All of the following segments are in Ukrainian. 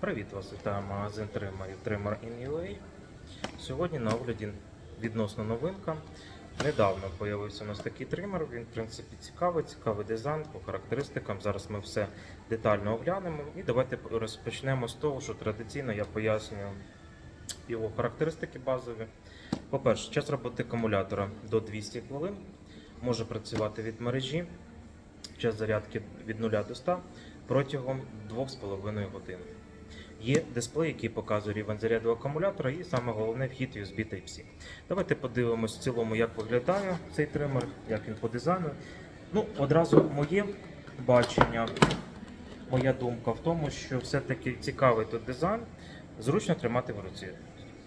Привіт вас, вітаю магазин тримерів Trimmer in. Сьогодні на огляді відносно новинка. Недавно з'явився у нас такий тример, він в принципі цікавий, цікавий дизайн по характеристикам. Зараз ми все детально оглянемо. І давайте розпочнемо з того, що традиційно я пояснюю його характеристики базові. По-перше, час роботи акумулятора до 200 хвилин, може працювати від мережі, час зарядки від 0 до 100 протягом 2,5 годин. Є дисплей, який показує рівень заряду акумулятора, і саме головне вхід USB Type-C. Давайте подивимось в цілому, як виглядає цей тример, як він по дизайну. Ну, одразу моє бачення, моя думка в тому, що все-таки цікавий тут дизайн, зручно тримати в руці.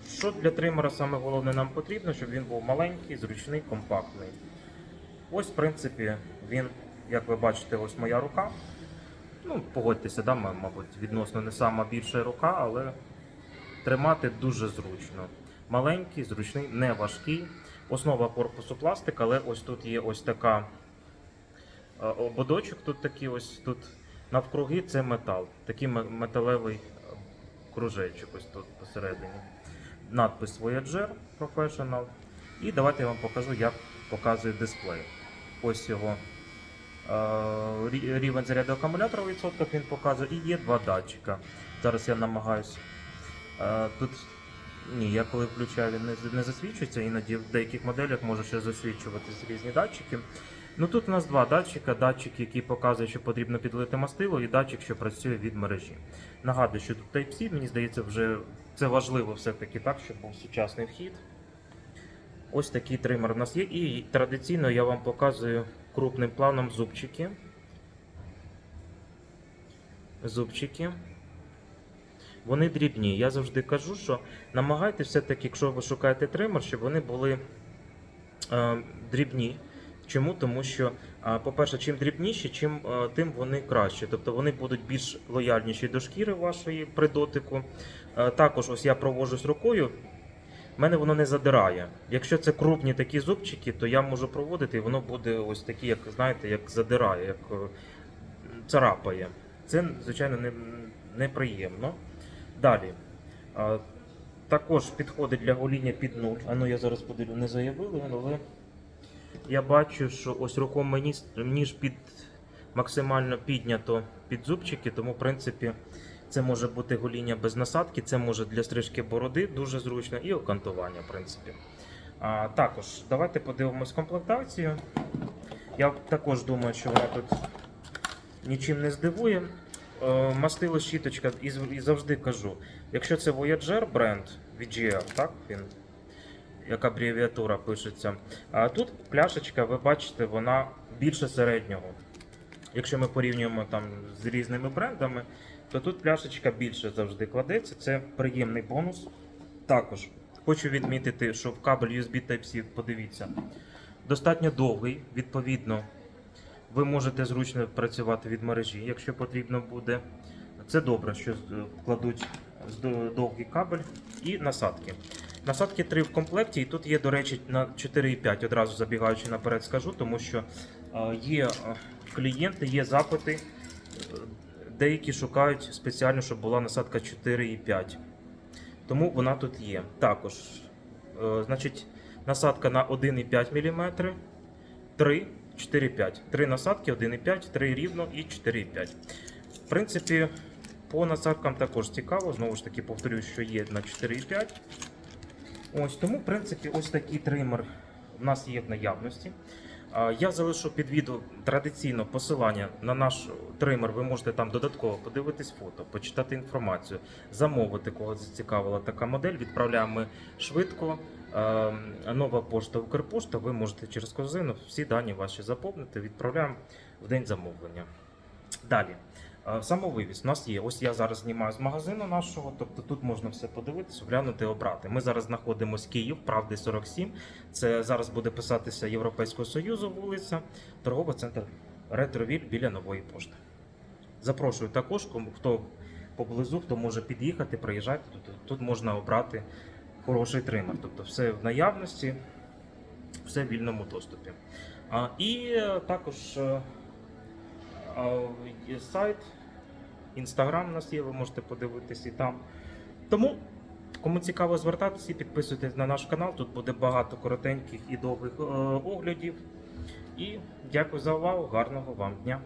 Що для тримера саме головне нам потрібно, щоб він був маленький, зручний, компактний. Ось, в принципі, він, як ви бачите, ось моя рука. Ну, погодьтеся, да, мабуть, відносно не сама більша рука, але тримати дуже зручно. Маленький, зручний, не важкий. Основа корпусу пластик, але ось тут є ось така е, ободочок, тут такий ось тут навкруги це метал. Такий металевий е, кружечок ось тут посередині. Надпис Voyager Professional. І давайте я вам покажу, як показує дисплей. Ось його рівень заряду акумулятора у відсотках він показує і є два датчика. Зараз я намагаюсь. е, Тут ні, я коли включаю, він не, з- не засвічується, іноді в деяких моделях може ще засвічуватись різні датчики. Ну тут у нас два датчика: датчик, який показує, що потрібно підлити мастило, і датчик, що працює від мережі. Нагадую, що тут Type-C, мені здається, вже це важливо все-таки так, щоб був сучасний вхід. Ось такий тример у нас є. І традиційно я вам показую крупним планом зубчики. Зубчики. Вони дрібні. Я завжди кажу, що намагайтеся все-таки, якщо ви шукаєте тример, щоб вони були е, дрібні. Чому? Тому що, е, по-перше, чим дрібніші, чим, е, тим вони краще. Тобто вони будуть більш лояльніші до шкіри вашої при дотику. Е, також ось я провожусь рукою, мене воно не задирає. Якщо це крупні такі зубчики, то я можу проводити, і воно буде ось такі, як знаєте, як задирає, як е, царапає. Це, звичайно, не, неприємно. Далі. А, також підходить для гоління під нуль. А ну я зараз подивлю, не заявили, але я бачу, що ось рухомий ніж, ніж під максимально піднято під зубчики, тому в принципі. Це може бути гоління без насадки, це може для стрижки бороди дуже зручно і окантування, в принципі. А, також давайте подивимось комплектацію. Я також думаю, що вона тут нічим не здивує. Е, мастило щіточка, і, завжди кажу, якщо це Voyager бренд VGR, так він, як абревіатура пишеться. А тут пляшечка, ви бачите, вона більше середнього. Якщо ми порівнюємо там з різними брендами, то тут пляшечка більше завжди кладеться. Це приємний бонус. Також хочу відмітити, що кабель USB Type-C, подивіться, достатньо довгий. Відповідно, ви можете зручно працювати від мережі, якщо потрібно буде. Це добре, що кладуть довгий кабель і насадки. Насадки 3 в комплекті, і тут є, до речі, на 4,5, одразу забігаючи наперед, скажу, тому що е, є е, клієнти, є запити. Деякі шукають спеціально, щоб була насадка 4,5. Тому вона тут є. Також, е, значить, насадка на 1,5 мм, 3, 4,5. Три насадки, 1,5, 3 рівно і 4,5. В принципі, по насадкам також цікаво. Знову ж таки, повторюю, що є на 4,5. Ось тому, в принципі, ось такий тример в нас є в наявності. Я залишу під відео традиційно посилання на наш тример. Ви можете там додатково подивитись фото, почитати інформацію, замовити, кого зацікавила така модель. Відправляємо швидко. Нова пошта Укрпошта. Ви можете через корзину всі дані ваші заповнити. Відправляємо в день замовлення. Далі. Е, Самовивіз у нас є. Ось я зараз знімаю з магазину нашого, тобто тут можна все подивитися, оглянути, обрати. Ми зараз знаходимося Київ, правди 47. Це зараз буде писатися Європейського Союзу вулиця, торговий центр Ретровіль біля нової пошти. Запрошую також, кому хто поблизу, хто може під'їхати, приїжджайте. Тут, тут можна обрати хороший тример. Тобто все в наявності, все в вільному доступі. А, і е, також е, є сайт Інстаграм у нас є, ви можете подивитись і там. Тому, кому цікаво звертатися, підписуйтесь на наш канал. Тут буде багато коротеньких і довгих е, оглядів. І дякую за увагу. Гарного вам дня!